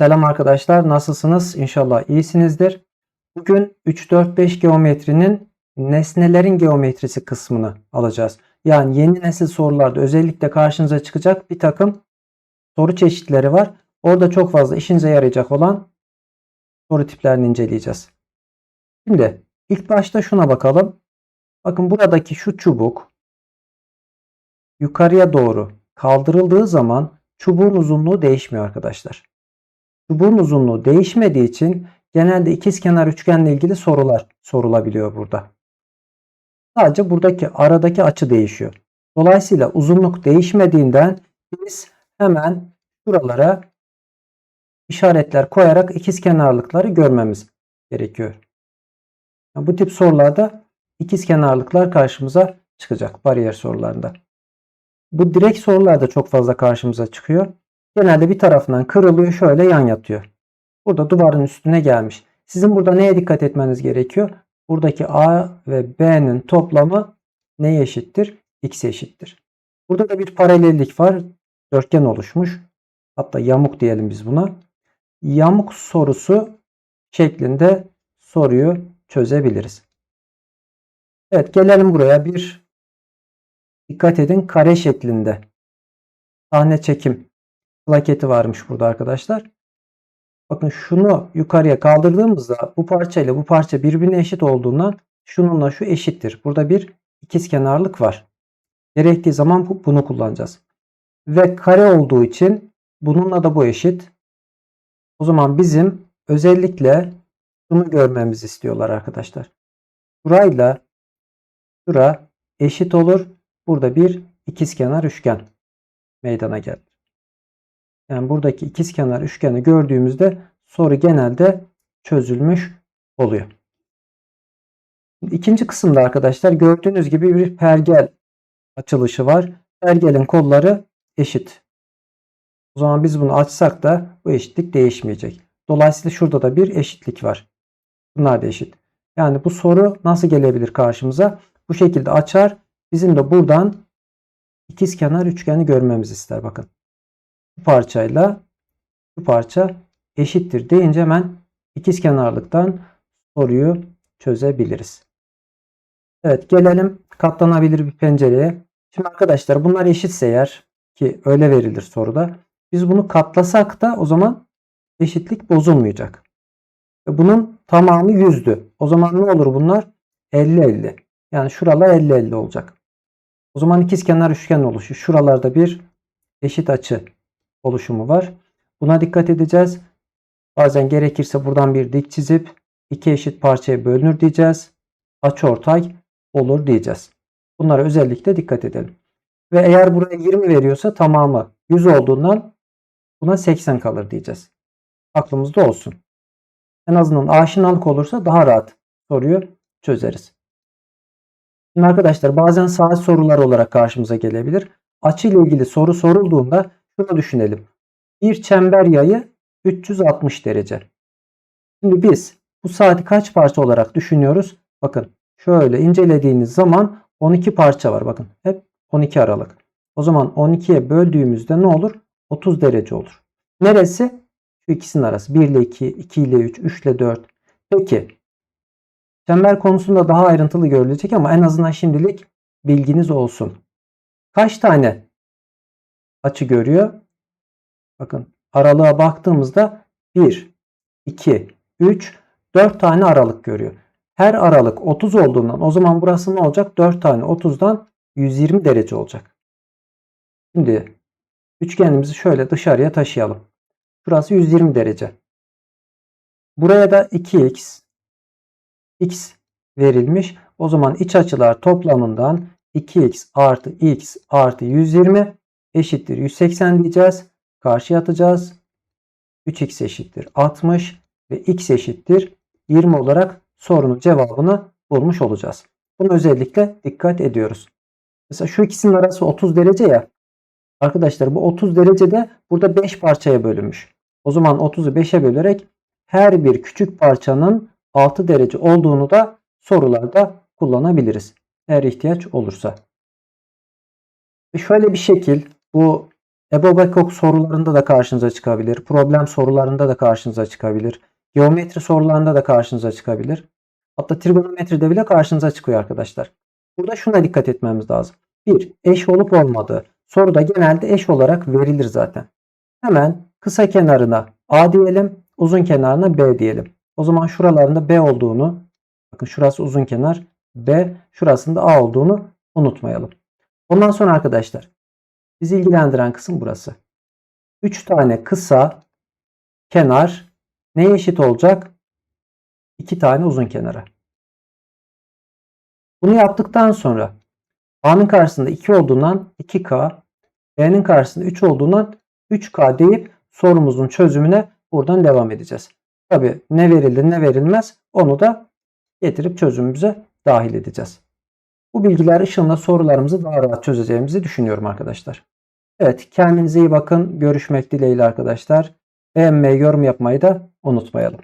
Selam arkadaşlar, nasılsınız? İnşallah iyisinizdir. Bugün 3-4-5 geometrinin nesnelerin geometrisi kısmını alacağız. Yani yeni nesil sorularda özellikle karşınıza çıkacak bir takım soru çeşitleri var. Orada çok fazla işinize yarayacak olan soru tiplerini inceleyeceğiz. Şimdi ilk başta şuna bakalım. Bakın buradaki şu çubuk yukarıya doğru kaldırıldığı zaman çubuğun uzunluğu değişmiyor arkadaşlar. Çubuğun uzunluğu değişmediği için genelde ikizkenar üçgenle ilgili sorular sorulabiliyor burada. Sadece buradaki aradaki açı değişiyor. Dolayısıyla uzunluk değişmediğinden biz hemen şuralara işaretler koyarak ikizkenarlıkları görmemiz gerekiyor. Bu tip sorularda ikizkenarlıklar karşımıza çıkacak bariyer sorularında. Bu direkt sorularda çok fazla karşımıza çıkıyor. Genelde bir tarafından kırılıyor şöyle yan yatıyor. Burada duvarın üstüne gelmiş. Sizin burada neye dikkat etmeniz gerekiyor? Buradaki A ve B'nin toplamı neye eşittir? X'e eşittir. Burada da bir paralellik var. Dörtgen oluşmuş. Hatta yamuk diyelim biz buna. Yamuk sorusu şeklinde soruyu çözebiliriz. Evet gelelim buraya bir dikkat edin kare şeklinde sahne çekim plaketi varmış burada arkadaşlar. Bakın şunu yukarıya kaldırdığımızda bu parça ile bu parça birbirine eşit olduğundan şununla şu eşittir. Burada bir ikizkenarlık var. Gerektiği zaman bunu kullanacağız. Ve kare olduğu için bununla da bu eşit. O zaman bizim özellikle şunu görmemizi istiyorlar arkadaşlar. Burayla şura eşit olur. Burada bir ikizkenar üçgen meydana gelir. Yani buradaki ikizkenar üçgeni gördüğümüzde soru genelde çözülmüş oluyor. İkinci kısımda arkadaşlar gördüğünüz gibi bir pergel açılışı var. Pergelin kolları eşit. O zaman biz bunu açsak da bu eşitlik değişmeyecek. Dolayısıyla şurada da bir eşitlik var. Bunlar da eşit. Yani bu soru nasıl gelebilir karşımıza? Bu şekilde açar. Bizim de buradan ikizkenar üçgeni görmemizi ister. Bakın bu parçayla bu parça eşittir deyince hemen ikizkenarlıktan soruyu çözebiliriz. Evet gelelim katlanabilir bir pencereye. Şimdi arkadaşlar bunlar eşitse eğer ki öyle verilir soruda. Biz bunu katlasak da o zaman eşitlik bozulmayacak. Bunun tamamı yüzdü. O zaman ne olur bunlar? 50-50. Yani şuralar 50-50 olacak. O zaman ikizkenar üçgen oluşu. Şuralarda bir eşit açı oluşumu var. Buna dikkat edeceğiz. Bazen gerekirse buradan bir dik çizip iki eşit parçaya bölünür diyeceğiz. Açıortay olur diyeceğiz. Bunlara özellikle dikkat edelim. Ve eğer buraya 20 veriyorsa tamamı 100 olduğundan buna 80 kalır diyeceğiz. Aklımızda olsun. En azından aşinalık olursa daha rahat soruyu çözeriz. Şimdi arkadaşlar bazen saat soruları olarak karşımıza gelebilir. Açı ile ilgili soru sorulduğunda şunu düşünelim. Bir çember yayı 360 derece. Şimdi biz bu saati kaç parça olarak düşünüyoruz? Bakın şöyle incelediğiniz zaman 12 parça var. Bakın hep 12 aralık. O zaman 12'ye böldüğümüzde ne olur? 30 derece olur. Neresi? Şu ikisinin arası. 1 ile 2, 2 ile 3, 3 ile 4. Peki. Çember konusunda daha ayrıntılı görülecek ama en azından şimdilik bilginiz olsun. Kaç tane açı görüyor. Bakın aralığa baktığımızda 1, 2, 3, 4 tane aralık görüyor. Her aralık 30 olduğundan o zaman burası ne olacak? 4 tane 30'dan 120 derece olacak. Şimdi üçgenimizi şöyle dışarıya taşıyalım. Burası 120 derece. Buraya da 2x x verilmiş. O zaman iç açılar toplamından 2x artı x artı 120 eşittir 180 diyeceğiz. Karşıya atacağız. 3x eşittir 60 ve x eşittir 20 olarak sorunun cevabını bulmuş olacağız. Bunu özellikle dikkat ediyoruz. Mesela şu ikisinin arası 30 derece ya. Arkadaşlar bu 30 derecede burada 5 parçaya bölünmüş. O zaman 30'u 5'e bölerek her bir küçük parçanın 6 derece olduğunu da sorularda kullanabiliriz. Eğer ihtiyaç olursa. Şöyle bir şekil bu EBOB EKOK sorularında da karşınıza çıkabilir. Problem sorularında da karşınıza çıkabilir. Geometri sorularında da karşınıza çıkabilir. Hatta trigonometride bile karşınıza çıkıyor arkadaşlar. Burada şuna dikkat etmemiz lazım. Bir, eş olup olmadığı. Soruda genelde eş olarak verilir zaten. Hemen kısa kenarına A diyelim, uzun kenarına B diyelim. O zaman şuralarında B olduğunu, bakın şurası uzun kenar, B, şurasında A olduğunu unutmayalım. Ondan sonra arkadaşlar, bizi ilgilendiren kısım burası. 3 tane kısa kenar neye eşit olacak? 2 tane uzun kenara. Bunu yaptıktan sonra A'nın karşısında 2 olduğundan 2K, B'nin karşısında 3 olduğundan 3K deyip sorumuzun çözümüne buradan devam edeceğiz. Tabi ne verilir ne verilmez onu da getirip çözümümüze dahil edeceğiz. Bu bilgiler ışığında sorularımızı daha rahat çözeceğimizi düşünüyorum arkadaşlar. Evet kendinize iyi bakın. Görüşmek dileğiyle arkadaşlar. Beğenmeyi, yorum yapmayı da unutmayalım.